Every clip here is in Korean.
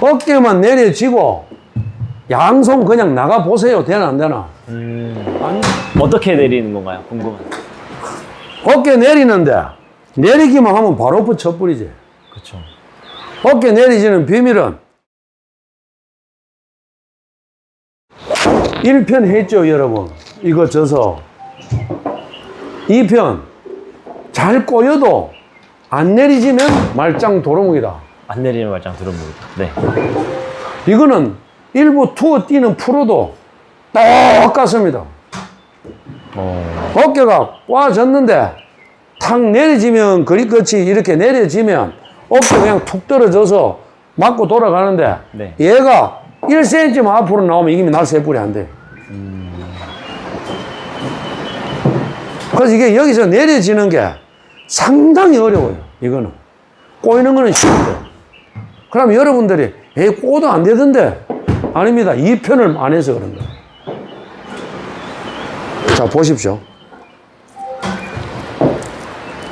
어깨만 내려지고 양손 그냥 나가 보세요. 되나 안 되나? 음, 안, 어떻게 내리는 건가요? 궁금한. 어깨 내리는데 내리기만 하면 바로 붙여버리지. 그렇죠. 어깨 내리지는 비밀은 1편 했죠, 여러분. 이거 져서 2편 잘 꼬여도 안 내리지면 말짱 도루묵이다. 안 내리는 말짱 들어봅니다. 네. 이거는 일부 투어 뛰는 프로도 똑같습니다. 어, 어깨가 꽈졌는데 탁 내려지면 그리 끝이 이렇게 내려지면 어깨 그냥 툭 떨어져서 맞고 돌아가는데 네. 얘가 1cm 앞으로 나오면 이게 뿌리 안 돼. 그래서 이게 여기서 내려지는 게 상당히 어려워요. 이거는 꼬이는 거는 쉬운데. 그럼 여러분들이 에이 꼬도 안 되던데 아닙니다. 이 편을 안 해서 그런 거예요. 자 보십시오.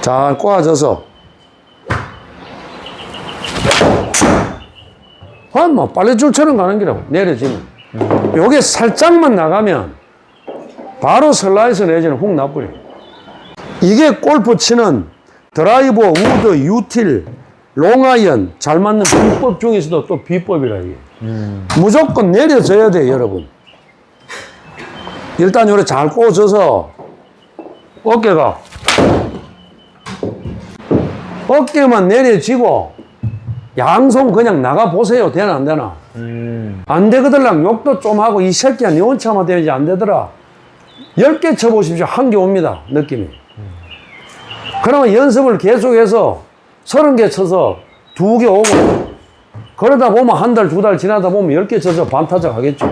잘 꼬아져서 한뭐 빨래줄처럼 가는 기라고 내려지면 요게 살짝만 나가면 바로 슬라이스 내지는 훅 나버려 이게 골프 치는 드라이버, 우드, 유틸, 롱아이언 잘 맞는 비법 중에서도 또 비법이라 이게 무조건 내려져야 돼요 여러분 일단 요래 잘 꽂아서 어깨가 어깨만 내려지고 양손 그냥 나가 보세요. 되나 안 되나? 음, 안 되거들랑 욕도 좀 하고 이 새끼야 니 혼자만 되지 안 되더라. 열개 쳐보십시오. 한 개 옵니다. 느낌이. 그러면 연습을 계속해서 서른 개 쳐서 두 개 오고 그러다 보면 한 달, 두 달 지나다 보면 열 개 쳐서 반타작 하겠죠.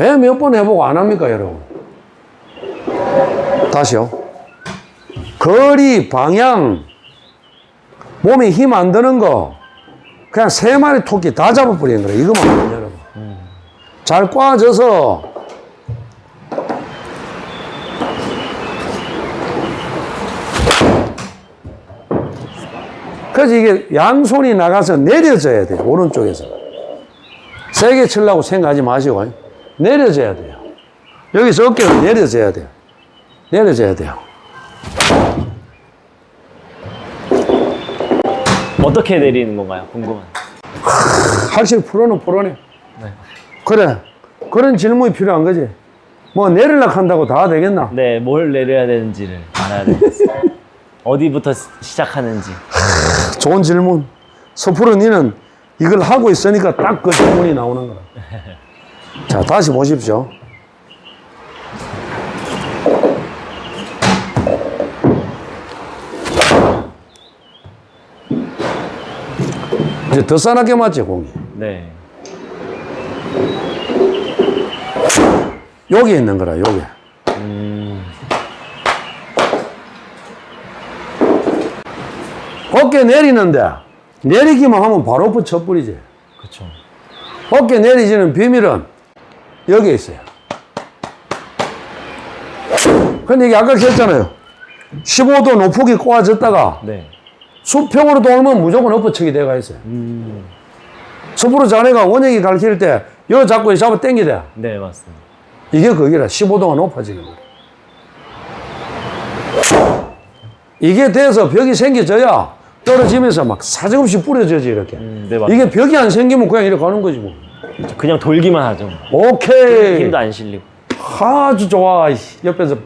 왜 몇 번 해보고 안 합니까, 여러분? 다시요. 거리, 방향, 몸에 힘 안 드는 거, 그냥 세 마리 토끼 다 잡아버리는 거예요. 이거만 여러분. 잘 꽈져서, 그래서 이게 양손이 나가서 내려져야 돼요. 오른쪽에서. 세게 치려고 생각하지 마시고, 내려져야 돼요. 여기서 어깨가 내려져야 돼요. 내려져야 돼요. 어떻게 내리는 건가요? 궁금한. 확실히 프로는 프로네. 네. 그래. 그런 질문이 필요한 거지. 뭐 내리려고 한다고 다 되겠나? 네, 뭘 내려야 되는지를 알아야 되겠어요. 어디부터 시- 시작하는지. 좋은 질문. 서프로 니는 이걸 하고 있으니까 딱 그 질문이 나오는 거야. 자, 다시 보십시오. 이제 더 싸납게 맞지, 공이. 네. 여기 있는 거라, 여기. 어깨 내리는데, 내리기만 하면 바로 붙여버리지. 그렇죠. 어깨 내리지는 비밀은 여기에 있어요. 근데 이게 아까 했잖아요. 15도 높게 꼬아졌다가 네. 수평으로 돌면 무조건 엎어치기 돼가 있어요. 음, 스프로 자네가 원영이 가르칠 때 여기 잡고 잡아 당기대. 네, 맞습니다. 이게 거기라 15도가 높아지는 거야. 이게 돼서 벽이 생겨져야 떨어지면서 막 사정없이 뿌려져지 이렇게. 음, 네. 이게 벽이 안 생기면 그냥 이렇게 가는 거지 뭐. 그냥 돌기만 하죠. 오케이. 힘도 안 실리고. 아주 좋아. 이씨. 옆에서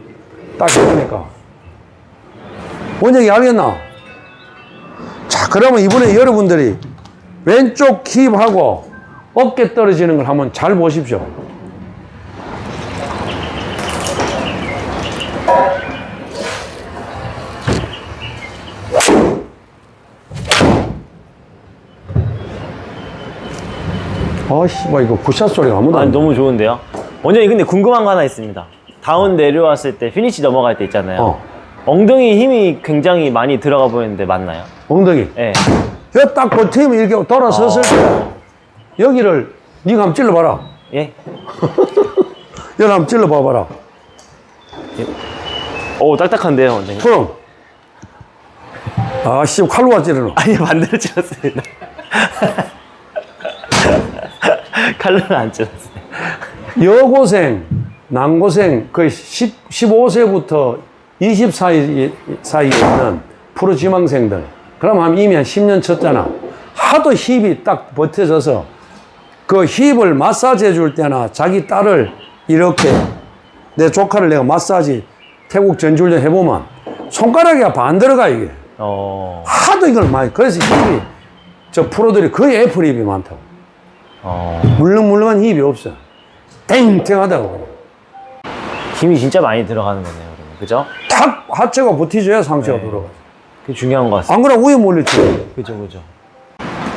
딱 해보니까. 원영이 알겠나? 자, 그러면 이번에 여러분들이 왼쪽 힙하고 어깨 떨어지는 걸 한번 잘 보십시오. 아씨, 뭐 이거 굿샷 소리가 아무도 아, 안 나. 너무 좋은데요? 원장님, 근데 궁금한 거 하나 있습니다. 다운 내려왔을 때 피니시 넘어갈 때 있잖아요. 어. 엉덩이 힘이 굉장히 많이 들어가 보이는데 맞나요? 엉덩이. 네. 여딱 버티면 이렇게 돌아섰을 때 여기를 네가 한번 찔러봐라. 예? 여기 한번 찔러봐봐라. 오, 딱딱한데요, 원장님? 그럼. 아, 씨, 칼로 와 찌르노. 아니, 반대로 찔렀습니다. 칼로는 안 찔렀어요. 여고생, 남고생 거의 10, 15세부터 20 사이, 사이에 있는 프로 지망생들. 그럼 한 이미 한 10년 쳤잖아. 하도 힙이 딱 버텨져서 그 힙을 마사지 해줄 때나 자기 딸을 이렇게 내 조카를 내가 마사지 태국 전주훈련 해보면 손가락이 반 들어가 이게. 어, 하도 이걸 많이. 그래서 힙이 저 프로들이 거의 애플 힙이 많다고. 어, 물렁물렁한 힙이 없어. 땡땡하다고. 힘이 진짜 많이 들어가는 거네요. 그러면. 그죠? 탁 하체가 버티줘야 상체가 돌아가. 그게 중요한 것 같습니다. 안 그러면 위에 몰리지. 그죠, 그죠.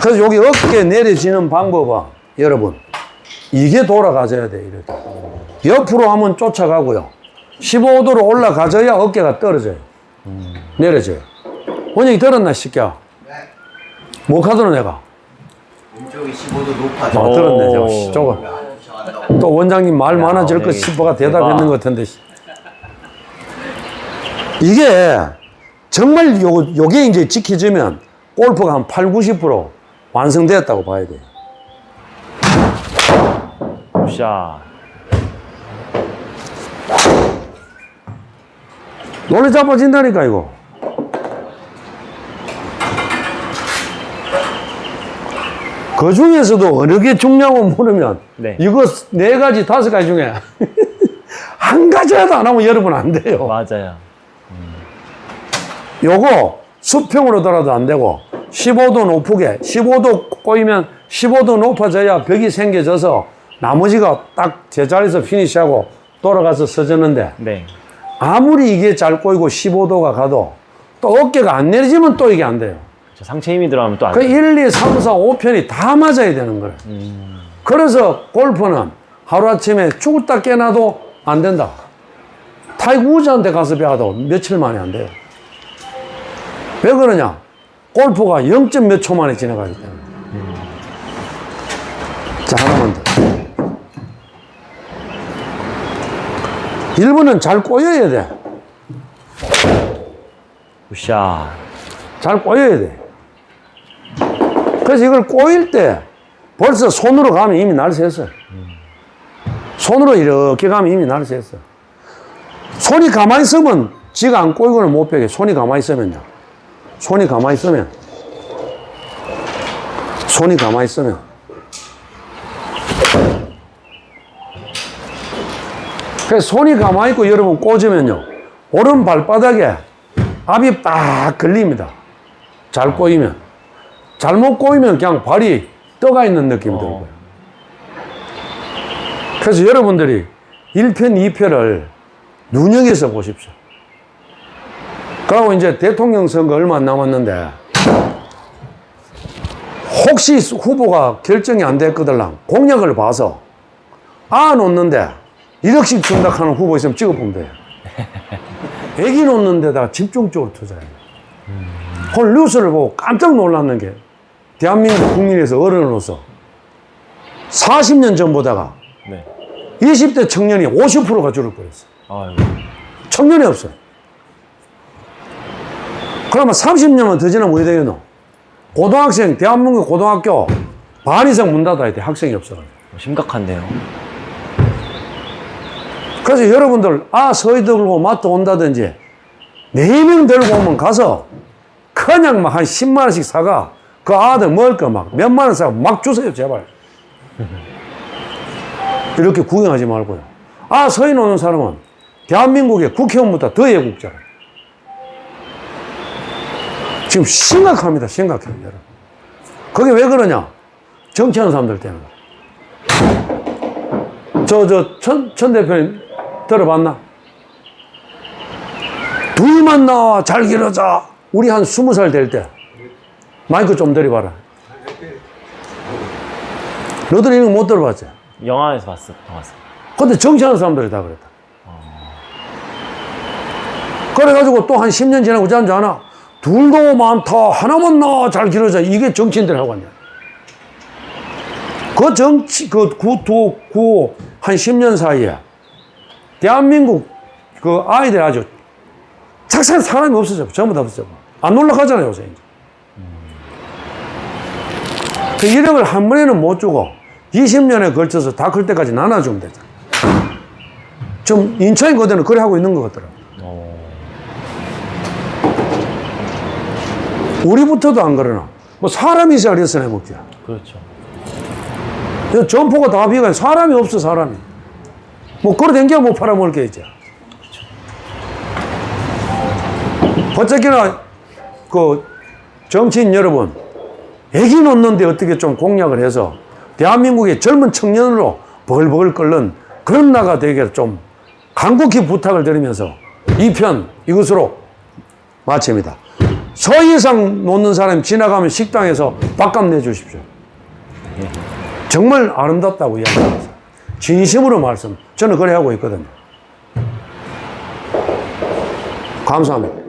그래서 여기 어깨 내려지는 방법은 여러분 이게 돌아가져야 돼 이렇게. 옆으로 하면 쫓아가고요. 15도로 올라가져야 어깨가 떨어져요. 내려져요. 원영이 들었나 시켜? 뭐 카드로 내가? 왼쪽이 15도 높아져. 어, 들었네 오. 저거. 씨, 저거. 또 원장님 말 많아질 거 원장님. 싶어가 대답했는. 것 같은데. 씨. 이게 정말 요, 요게 이제 지켜지면 골프가 한 8, 90% 완성되었다고 봐야 돼요. 샷. 놀래 잡아진다니까, 이거. 그 중에서도 어느 게 중요하고 물으면 네. 이거 네 가지, 다섯 가지 중에 한 가지라도 안 하면 여러분 안 돼요. 맞아요. 요거 수평으로 돌아도 안 되고 15도 높게 15도 꼬이면 15도 높아져야 벽이 생겨져서 나머지가 딱 제자리에서 피니시하고 돌아가서 서졌는데 네. 아무리 이게 잘 꼬이고 15도가 가도 또 어깨가 안 내려지면 또 이게 안 돼요. 저 상체 힘이 들어가면 또 안 그 돼요. 1, 2, 3, 4, 5편이 다 맞아야 되는 거예요. 그래서 골프는 하루아침에 죽었다 깨나도 안 된다. 타이거 우즈한테 가서 배워도 며칠 만에 안 돼요. 왜 그러냐? 골프가 0. 몇 초 만에 지나가기 때문에. 자, 하나만 더. 1번은 잘 꼬여야 돼. 샷. 잘 꼬여야 돼. 그래서 이걸 꼬일 때 벌써 손으로 가면 이미 날 샜어. 손으로 이렇게 가면 이미 날 샜어. 손이 가만히 있으면 지가 안 꼬이고는 못 빼게. 손이 가만히 있으면요. 손이 가만히 있으면. 손이 가만히 있으면. 그래서 손이 가만히 있고 여러분 꽂으면요. 오른 발바닥에 압이 빡 걸립니다. 잘 꼬이면. 잘못 꼬이면 그냥 발이 떠가 있는 느낌이 어. 들고요. 그래서 여러분들이 1편, 2편을 눈여겨서 보십시오. 그리고 이제 대통령 선거 얼마 안 남았는데, 혹시 후보가 결정이 안 됐거들랑 공약을 봐서 아 놓는데 1억씩 준다 하는 후보 있으면 찍어보면 돼요. 애기 놓는 데다가 집중적으로 투자해요. 오늘 뉴스를 보고 깜짝 놀랐는 게 대한민국 국민에서 어른으로서 40년 전보다가 네. 20대 청년이 50%가 줄을 뻔했어. 아유. 청년이 없어요. 그러면 30년만 더 지나면 어디 되겠노? 고등학생, 대한민국 고등학교 반 이상 문 닫아야 돼. 학생이 없어가지고. 심각한데요. 그래서 여러분들, 아, 서희 들고 마트 온다든지, 네 명 들고 오면 가서, 그냥 막 한 10만원씩 사가, 그 아들 먹을 거 막, 몇만 원 사고 막 주세요, 제발. 이렇게 구경하지 말고요. 아, 서희 노는 사람은, 대한민국의 국회의원보다 더 애국자라. 지금 심각합니다, 심각해요, 여러분. 그게 왜 그러냐? 정치하는 사람들 때문에. 저, 저, 천, 천 대표님 들어봤나? 둘만 나와 잘 기르자. 우리 한 스무 살 될 때. 마이크 좀 들이봐라. 너들 이거 못 들어봤지? 영화에서 봤어. 봤어. 근데 정치하는 사람들이 다 그랬다. 그래가지고 또 한 10년 지나고 줄 아나? 둘도 많다. 하나만 나와 잘 기르자. 이게 정치인들 하고 왔냐. 그 정치, 그 구토, 구, 한 10년 사이에 대한민국 그 아이들 아주 착한 사람이 없어져. 전부 다 없어져. 안 놀러 가잖아요, 요새 이제. 그 이력을 한 번에는 못 주고 20년에 걸쳐서 다 클 때까지 나눠주면 되잖아. 좀 인천이 그대는 그래 하고 있는 것 같더라. 우리부터도 안 그러나. 뭐 사람이 있어야 레슨 해먹지. 그렇죠. 이 점포가 다 비가 사람이 없어 사람이. 뭐 걸어 댕겨 못 팔아먹을 게 있지. 어쨌거나 그 정치인 여러분 애기 놓는데 어떻게 좀 공약을 해서 대한민국의 젊은 청년으로 버글버글 끓는 그런 나가 되게 좀 간곡히 부탁을 드리면서 이 편 이것으로 마칩니다. 서 이상 놓는 사람이 지나가면 식당에서 밥값 내주십시오. 정말 아름답다고 이야기합니다. 진심으로 말씀. 저는 그래 하고 있거든요. 감사합니다.